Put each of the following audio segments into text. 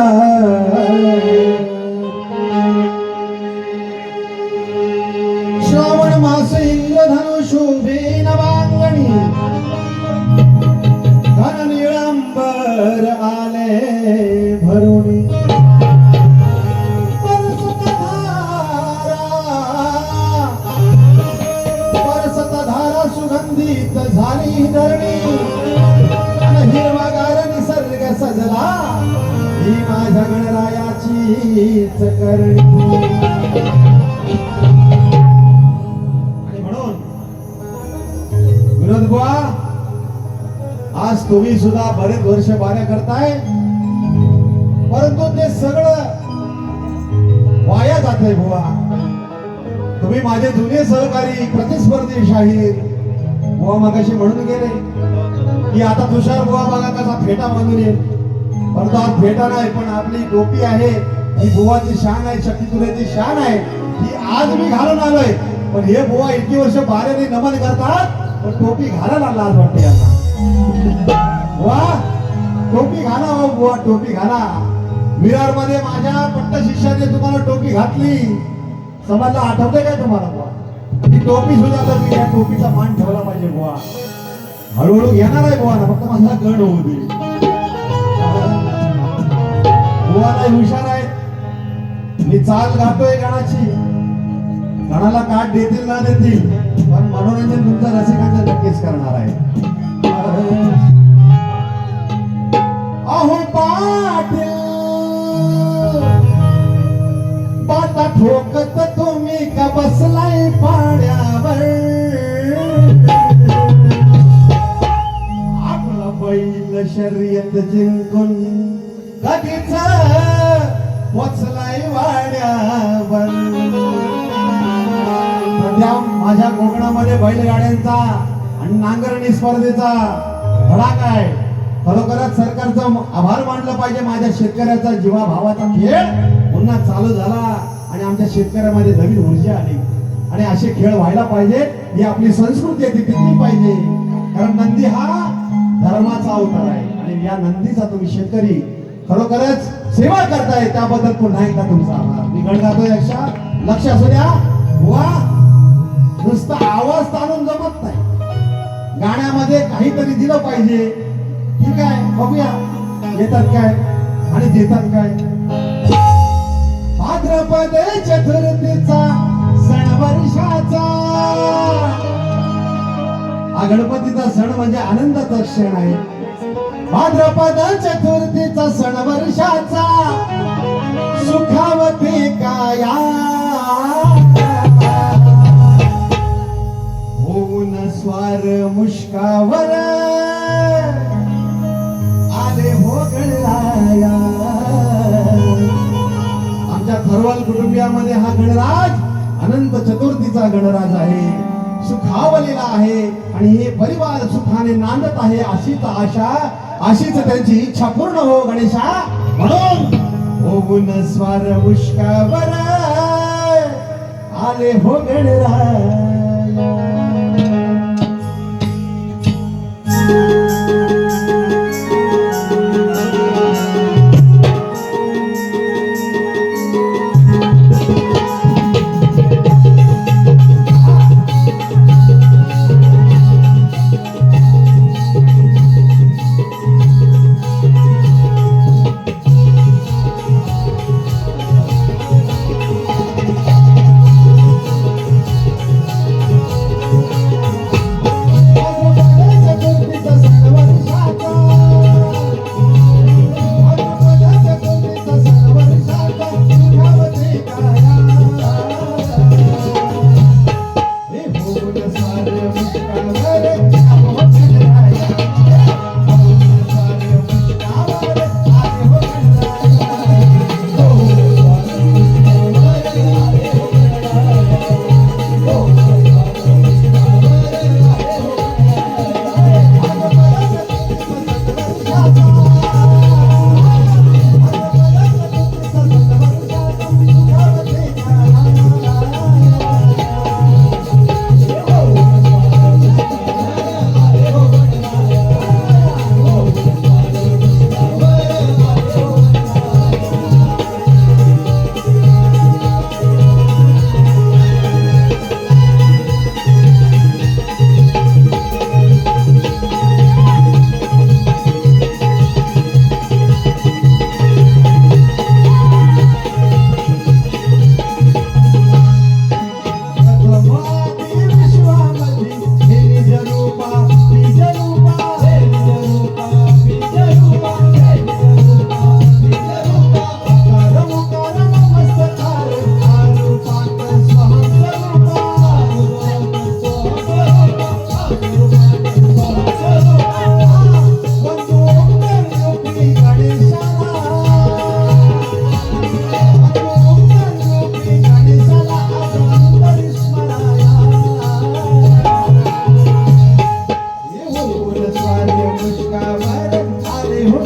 Allah तुम्ही सुद्धा बरेच वर्ष बाऱ्या करताय. परंतु ते सगळं वाया जात आहे बुवा. तुम्ही माझे जुने सहकारी प्रतिस्पर्धी शाहीर बुवा मगाशी म्हणून गेले की आता तुषार बुवा बघा कसा फेटा म्हणून येईल. परंतु आज फेटा नाही पण आपली टोपी आहे. ही बुवाची शान आहे शक्तितुल्याची शान आहे. ही आज मी घालून आलोय. पण हे बुवा इतकी वर्ष बाऱ्याने नमन करतात पण टोपी घालायला आज वाटते यांना. वा टोपी घाला हो बुवा टोपी घाला. विरारमध्ये माझ्या पट्ट शिष्याने तुम्हाला टोपी घातली. समाजला आठवते काय तुम्हाला बुवा? ती टोपी सुद्धा तर मी या टोपीचा मान ठेवला पाहिजे बुवा. हळूहळू येणार आहे बुवा फक्त माझा गण होऊ दे. बुवा हुशार आहे मी चाल गातोय गणाची. गणाला काट देतील ना देतील. पण मनोरंजन तुमच्या रसिकांचं नक्कीच करणार आहे. अहो पाटील बाटा ठोकत तुम्ही का बसलाय पाड्यावर? आपला बैल शर्यत जिंकून कधीच पोचलाय वाड्यावर. सध्या माझ्या कोकणामध्ये बैलगाड्यांचा आणि नांगरणी स्पर्धेचा धडाका आहे खरोखरच सरकारचं आभार मानलं पाहिजे. माझ्या शेतकऱ्याचा जीवा भावाचा खेळ? पुन्हा चालू झाला आणि आमच्या शेतकऱ्यामध्ये नवीन ऊर्जा आली. आणि असे खेळ व्हायला पाहिजे ही आपली संस्कृती आहे ती टिकली पाहिजे. कारण नंदी हा धर्माचा अवतार आहे. आणि या नंदीचा तुम्ही शेतकरी खरोखरच सेवा करताय त्याबद्दल पुन्हा एकदा तुमचा आभार. मी गणगातोय अशा लक्ष असू द्या. वा नुसता आवाज ताणून जमत नाही. गाण्यामध्ये काहीतरी दिलं पाहिजे. ठीक आहे बघूया येतात काय आणि देतात काय. भाद्रपद चतुर्थीचा सण वर्षाचा. हा गणपतीचा सण म्हणजे आनंदाचा क्षण आहे. भाद्रपद चतुर्थीचा सण वर्षाचा. सुखावती काया. स्वार मुष्कावर. आले हो गणराया. आमच्या थरवाल कुटुंबियामध्ये हा गणराज अनंत चतुर्थीचा गणराज आहे. सुखावलेला आहे आणि हे परिवार सुखाने नांदत आहे अशीच आशा अशीच त्यांची इच्छा पूर्ण हो गणेशा. म्हणून होऊन स्वार मुष्कावर. आले हो गणराज.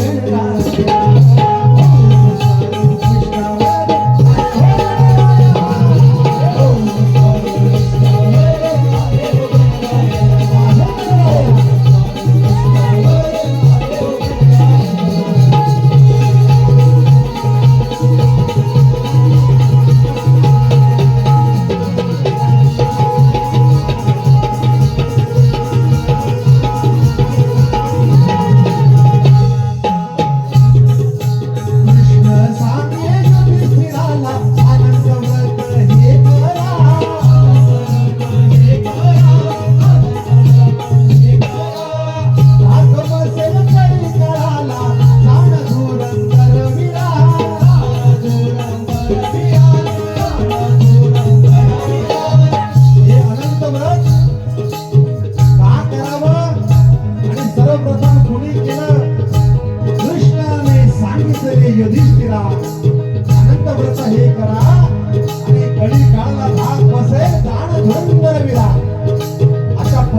Amen.